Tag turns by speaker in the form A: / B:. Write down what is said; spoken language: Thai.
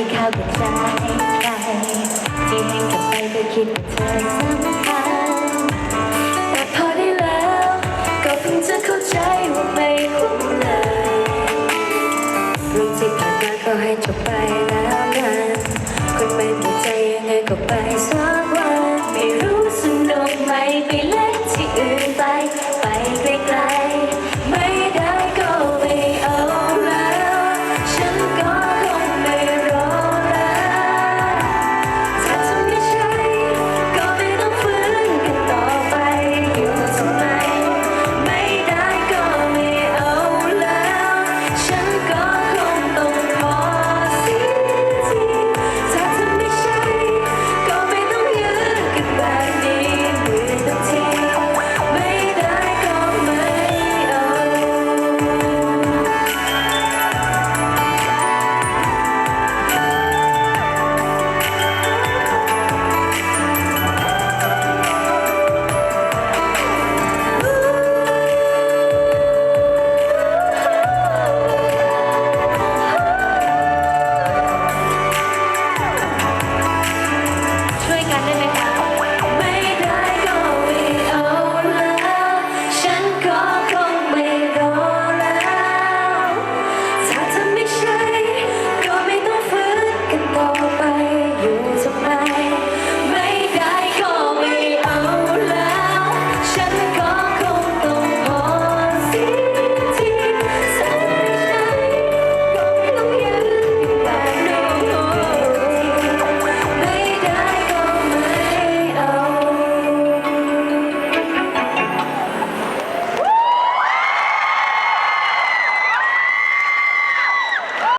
A: กับใจใครที่ให้กลับไปก็คิดว่าเธอสำคัญแต่พอได้แล้ว ก็เพิ่งจะเข้าใจว่าไม่คุ้มเลยเรื่องที่ผ่านมาก็ให้จบไป night.